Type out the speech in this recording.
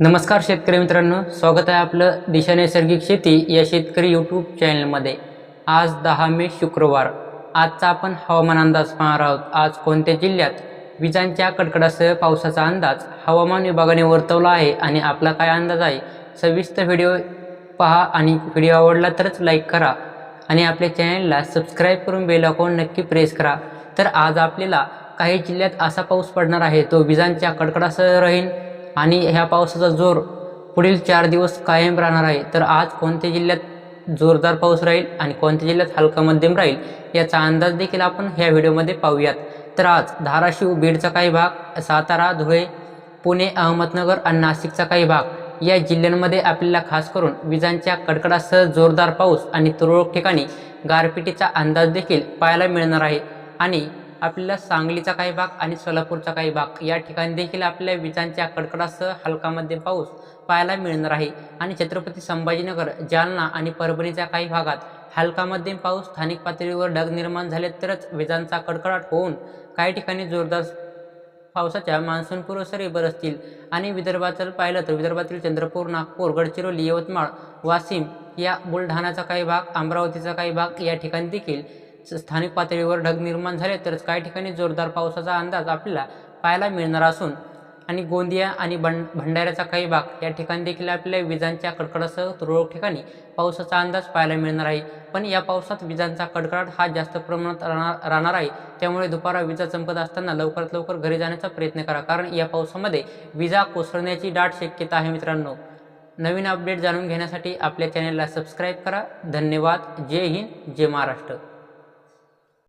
नमस्कार शेतकरी मित्रांनो स्वागत आहे आपलं दिशा नैसर्गिक शेती या शेतकरी यूट्यूब चॅनलमध्ये आज दहा मे शुक्रवार. आजचा आपण हवामान अंदाज पाहणार आहोत. आज कोणत्या जिल्ह्यात विजांच्या कडकडासह पावसाचा अंदाज हवामान विभागाने वर्तवला आहे आणि आपला काय अंदाज आहे सविस्तर व्हिडिओ पहा आणि व्हिडिओ आवडला तरच लाईक करा आणि आपल्या चॅनलला सबस्क्राईब करून बेल आयकॉन नक्की प्रेस करा. तर आज आपल्याला काही जिल्ह्यात असा पाऊस पडणार आहे तो विजांच्या कडकडासह राहील आणि ह्या पावसाचा जोर पुढील चार दिवस कायम राहणार आहे. तर आज कोणत्या जिल्ह्यात जोरदार पाऊस राहील आणि कोणत्या जिल्ह्यात हलका मध्यम राहील याचा अंदाज देखील आपण ह्या व्हिडिओमध्ये पाहूयात. तर आज धाराशिव बीडचा काही भाग सातारा धुळे पुणे अहमदनगर आणि नाशिकचा काही भाग या जिल्ह्यांमध्ये आपल्याला खास करून विजांच्या कडकडासह जोरदार पाऊस आणि तुरळक ठिकाणी गारपिटीचा अंदाज देखील पाहायला मिळणार आहे. आणि आपल्याला सांगलीचा काही भाग आणि सोलापूरचा काही भाग या ठिकाणी देखील आपल्या विजांच्या कडकडासह हलका मध्यम पाऊस पाहायला मिळणार आहे. आणि छत्रपती संभाजीनगर जालना आणि परभणीच्या काही भागात हलका मध्यम पाऊस स्थानिक पातळीवर ढग निर्माण झाले तरच विजांचा कडकडाट होऊन काही ठिकाणी जोरदार पावसाच्या मान्सूनपूर्व सरी बरसतील आणि विदर्भातील पाहिलं तर विदर्भातील चंद्रपूर नागपूर गडचिरोली यवतमाळ वाशिम या बुलढाणाचा काही भाग अमरावतीचा काही भाग या ठिकाणी देखील स्थानिक पातळीवर ढग निर्माण झाले तरच काही ठिकाणी जोरदार पावसाचा अंदाज आपल्याला पाहायला मिळणार असून आणि गोंदिया आणि बंड भंडाऱ्याचा काही भाग या ठिकाणी देखील आपल्याला विजांच्या कडकडासह तुरळक ठिकाणी पावसाचा अंदाज पाहायला मिळणार आहे. पण या पावसात विजांचा कडकडाट हा जास्त प्रमाणात राहणार राहणार आहे. त्यामुळे दुपारा विजा चमकत असताना लवकरात लवकर घरी जाण्याचा प्रयत्न करा. कारण या पावसामध्ये विजा कोसळण्याची दाट शक्यता आहे मित्रांनो. नवीन अपडेट जाणून घेण्यासाठी आपल्या चॅनलला सबस्क्राईब करा. धन्यवाद. जय हिंद. जय महाराष्ट्र.